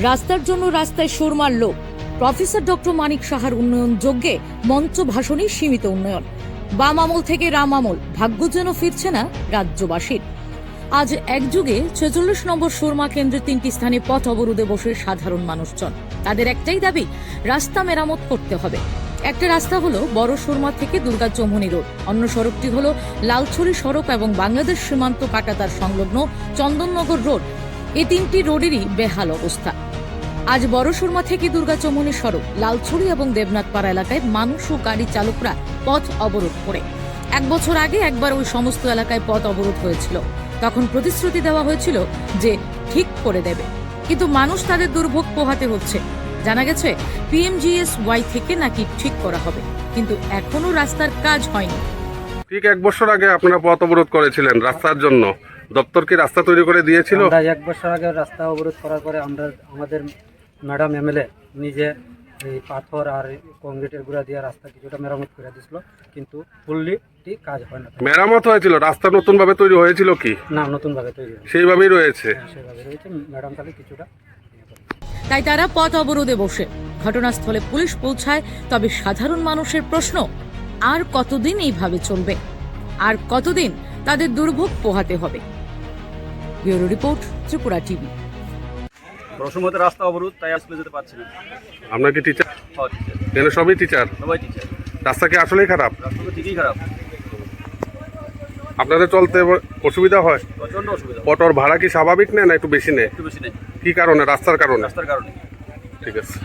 রাস্তার জন্য রাস্তায় সুর মারল প্রফেসর ডক্টর মানিক সাহার উন্নয়ন যজ্ঞে মঞ্চ ভাষণে সীমিত উন্নয়ন। বাম আমল থেকে রাম আমল, ভাগ্য যেন ফিরছে না রাজ্যবাসীর। আজ এক যুগে ছেচল্লিশ নম্বর সুরমা কেন্দ্রে তিনটি স্থানে পথ অবরোধে বসে সাধারণ মানুষজন। তাদের একটাই দাবি, রাস্তা মেরামত করতে হবে। একটা রাস্তা হলো বড় সুরমা থেকে দুর্গা চৌমনি রোড। অন্য সড়কটি হলো লালছড়ি সড়ক এবং বাংলাদেশ সীমান্ত কাটাতার সংলগ্ন চন্দননগর রোড। এই তিনটি রোডেরই বেহাল অবস্থা। আজ বড় সুরমা থেকে দুর্গা চৌমনি সড়ক লালছড়ি এবং দেবনাথপাড়া এলাকায় মানুষ ও গাড়ি চালকরা পথ অবরোধ করে। এক বছর আগে একবার ওই সমস্ত এলাকায় পথ অবরোধ হয়েছিল। তখন প্রতিশ্রুতি দেওয়া হয়েছিল যে ঠিক করে দেবে। কিন্তু মানুষ তাদের দুর্ভোগ পোহাতে হচ্ছে। জানা গেছে পিএমজিএস ওয়াই থেকে নাকি ঠিক করা হবে। কিন্তু এখনও রাস্তার কাজ হয়নি। ঠিক এক বছর আগে আপনারা পথ অবরোধ করেছিলেন রাস্তার জন্য। দপ্তর কি রাস্তা তৈরি করে দিয়েছিল? আমরা এক বছর আগে রাস্তা অবরোধ করার পরে আমরা আমাদের ম্যাডাম এমএলএ নিজে এই পাথর আর কংক্রিটের গুঁড়া দিয়ে রাস্তা কিছুটা মেরামত করে দিয়েছিল কিন্তু ফুললি ঠিক কাজ হয় না। মেরামত হয়েছিল? রাস্তা নতুন ভাবে তৈরি হয়েছিল কি? না নতুনভাবে তৈরি সেইভাবেই রয়েছে। সেভাবে রয়েছে। ম্যাডাম তাহলে কিছুটা তাই তারা পথ অবরোধে বসে। ঘটনাস্থলে পুলিশ পৌঁছায় তবে সাধারণ মানুষের প্রশ্ন আর কতদিন এইভাবে চলবে? আর কতদিন তাদের দুর্ভোগ পোহাতে হবে? Bureau report Tripura TV. প্রথমত রাস্তা অবরোধ তাই স্কুলে যেতে পারছি না। আপনার কি টিচার হওয়া এখানে সবই টিচার সবাই টিচার রাস্তা কি আসলেই খারাপ? রাস্তা তো ঠিকই খারাপ। আপনাদের চলতে অসুবিধা হয়? প্রচণ্ড অসুবিধা। অটোর ভাড়া কি স্বাভাবিক নেয় না একটু বেশি নেয়? একটু বেশি নেই কি কারণে? রাস্তার কারণে? রাস্তার কারণে। ঠিক আছে।